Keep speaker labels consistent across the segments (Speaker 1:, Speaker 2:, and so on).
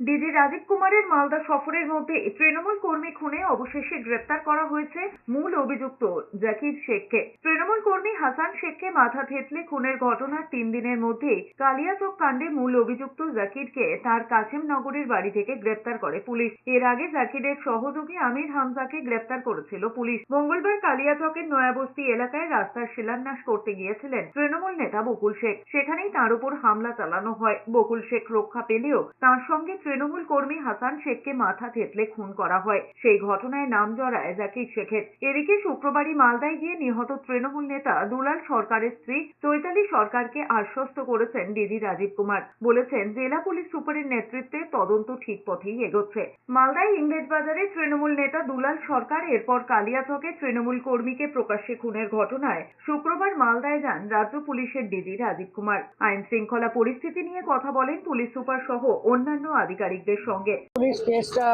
Speaker 1: DG Rajib কুমারের মালদা সফরের মধ্যে তৃণমূল কর্মী খুনে অবশেষে গ্রেপ্তার করা হয়েছে মূল অভিযুক্ত জাকির শেখকে। তৃণমূল কর্মী হাসান শেখকে মাথা থেতলে খুনের ঘটনার তিন দিনের মধ্যে কালিয়াচক কাণ্ডে মূল অভিযুক্ত জাকিরকে তার কাছেম নগরের বাড়ি থেকে গ্রেপ্তার করে পুলিশ। এর আগে জাকিরের সহযোগী আমির হামজাকে গ্রেপ্তার করেছিল পুলিশ। মঙ্গলবার কালিয়াচকের নয়াবস্তি এলাকায় রাস্তার শিলান্যাস করতে গিয়েছিলেন তৃণমূল নেতা বকুল শেখ। সেখানেই তার উপর হামলা চালানো হয়। বকুল শেখ রক্ষা পেলেও তার সঙ্গে তৃণমূল কর্মী হাসান শেখকে মাথা থেতলে খুন করা হয়। সেই ঘটনায় নাম জড়ায় জাকির শেখের। এদিকে শুক্রবারই মালদায় গিয়ে নিহত তৃণমূল নেতা দুলাল সরকারের স্ত্রী চৈতালি সরকারকে আশ্বস্ত করেছেন ডিজি রাজীব কুমার। বলেছেন, জেলা পুলিশ সুপারের নেতৃত্বে তদন্ত ঠিক পথেই এগোচ্ছে। মালদায় ইংরেজ বাজারে তৃণমূল নেতা দুলাল সরকার, এরপর কালিয়াচকে তৃণমূল কর্মীকে প্রকাশ্যে খুনের ঘটনায় শুক্রবার মালদায় যান রাজ্য পুলিশের ডিজি রাজীব কুমার। আইন শৃঙ্খলা পরিস্থিতি নিয়ে কথা বলেন পুলিশ সুপার সহ অন্যান্য আধিকারিকদের সঙ্গে।
Speaker 2: পুলিশ কেসটা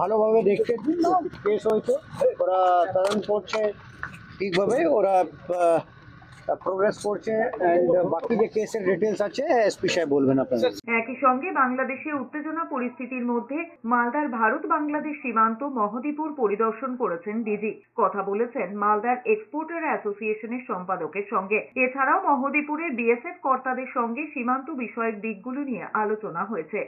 Speaker 2: ভালোভাবে দেখছে। কেস হয়েছে ওরা তদন্ত করছে ঠিকভাবে ওরা প্রোগ্রেস করছে বাকি যে কেসের ডিটেলস আছে এসপি সাহেব বলবেন আপনাদের।
Speaker 1: একই সঙ্গে বাংলাদেশে উত্তেজনা পরিস্থিতির মধ্যে মালদার ভারত বাংলাদেশ সীমান্ত মহদীপুর পরিদর্শন করেছেন ডিজি। কথা বলেছেন মালদার এক্সপোর্টার অ্যাসোসিয়েশনের সম্পাদকের সঙ্গে। এছাড়াও মহদীপুরের বিএসএফ কর্তাদের সঙ্গে সীমান্ত বিষয়ক দিকগুলো নিয়ে আলোচনা হয়েছে।